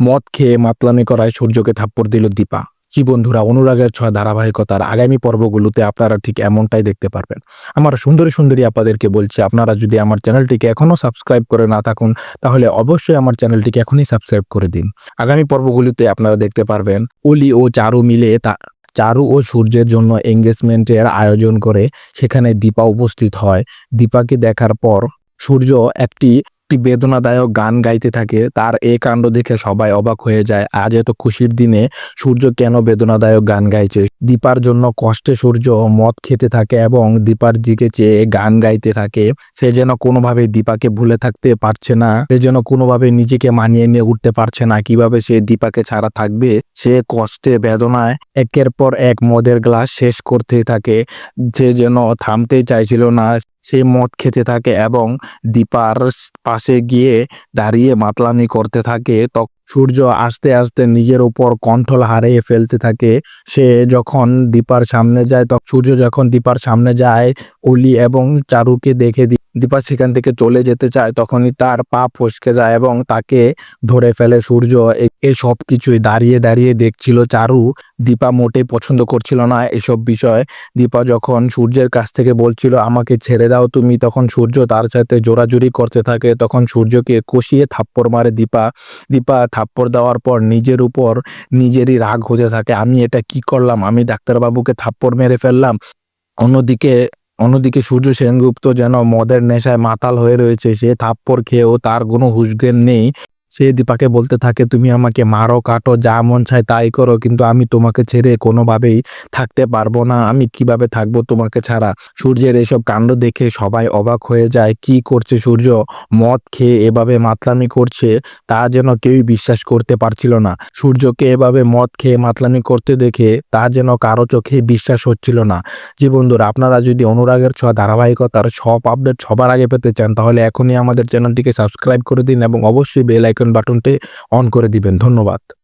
মদ খেয়ে মাতলামি করায় সূর্যকে থাপ্পড় দিল দীপা। কি বন্ধুরা, অনুরাগের ছয় ধারাবাহিকতার আগামী পর্বগুলোতে আপনারা ঠিক এমনটাই দেখতে পারবেন। আমার সুন্দরী সুন্দরী আপনাদেরকে বলছি, আপনারা যদি আমার চ্যানেলটিকে এখনও সাবস্ক্রাইব করে না থাকুন, তাহলে অবশ্যই আমার চ্যানেলটিকে এখনই সাবস্ক্রাইব করে দিন। আগামী পর্বগুলিতে আপনারা দেখতে পারবেন, অলি ও চারু মিলে তা, চারু ও সূর্যের জন্য এঙ্গেজমেন্টের আয়োজন করে সেখানে দীপা উপস্থিত হয়। দীপাকে দেখার পর সূর্য একটি একটি বেদনাদায়ক গান গাইতে থাকে, তার এই কাণ্ড দেখে সবাই অবাক হয়ে যায়, আজ এত খুশির দিনে সূর্য কেন বেদনাদায়ক গান গাইছে? দীপার জন্য কষ্টে সূর্য মদ খেতে থাকে এবং দীপার দিকে চেয়ে গান গাইতে থাকে, সে যেন কোনোভাবে দীপাকে ভুলে থাকতে পারছে না, সে যেন কোনোভাবে নিজেকে মানিয়ে নিয়ে উঠতে পারছে না, কীভাবে সে দীপাকে ছাড়া থাকবে? সে কষ্টে বেদনায় একের পর এক মদের গ্লাস শেষ করতে থাকে, সে যেন থামতেই চাইছিল না। সে মদ খেতে থাকে এবং দীপার পাশে গিয়ে দাঁড়িয়ে মাতলামি করতে থাকে তখন সূর্য আস্তে আস্তে নিজের উপর কন্ট্রোল হারিয়ে ফেলতে থাকে। সে যখন দীপার সামনে যায়, তখন সূর্য যখন দীপার সামনে যায়, অলি এবং চারুকে দেখে দীপা সেখান থেকে চলে যেতে চায়, তখনই তার পা ফসকে যায় এবং তাকে ধরে ফেলে সূর্য। এ- সব কিছুই দাঁড়িয়ে দাঁড়িয়ে দেখছিল চারু। দীপা মোটেই পছন্দ করছিল না এসব বিষয়। দীপা যখন সূর্যের কাছ থেকে বলছিল, আমাকে ছেড়ে দাও তুমি, তখন সূর্য তার সাথে জোরাজুরি করতে থাকে। তখন সূর্যকে কষিয়ে থাপ্পড় মারে দীপা। দীপা থাপ্পড় দেওয়ার পর নিজের উপর নিজেরই রাগ হতে থাকে। আমি এটা কি করলাম? আমি ডাক্তারবাবুকে থাপ্পড় মেরে ফেললাম। অন্যদিকে অন্যদিকে সূর্য সেনগুপ্ত যেন মদের নেশায় মাতাল হয়ে রয়েছে, সে থাপ্পড় খেয়েও তার কোনো হুঁশজ্ঞান নেই। সে দীপাকে বলতে থাকে, তুমি আমাকে মারো, কাটো, যা মন চায় তাই করো, কিন্তু আমি তোমাকে ছেড়ে কোনোভাবেই থাকতে পারব না। আমি কীভাবে থাকব তোমাকে ছাড়া? সূর্যের এসব কাণ্ড দেখে সবাই অবাক হয়ে যায়। কি করছে সূর্য? মদ খেয়ে এভাবে মাতলামি করছে? তা যেন কেউই বিশ্বাস করতে পারছিল না। সূর্যকে এভাবে মদ খেয়ে মাতলামি করতে দেখে তা যেন কারও চোখে বিশ্বাস হচ্ছিল না। যে বন্ধুরা, আপনারা যদি অনুরাগের ছ, ধারাবাহিকতার সব আপডেট সবার আগে পেতে চান, তাহলে এখনই আমাদের চ্যানেলটিকে সাবস্ক্রাইব করে দিন এবং অবশ্যই বেল আইকন বাটনটি অন করে দিবেন। ধন্যবাদ।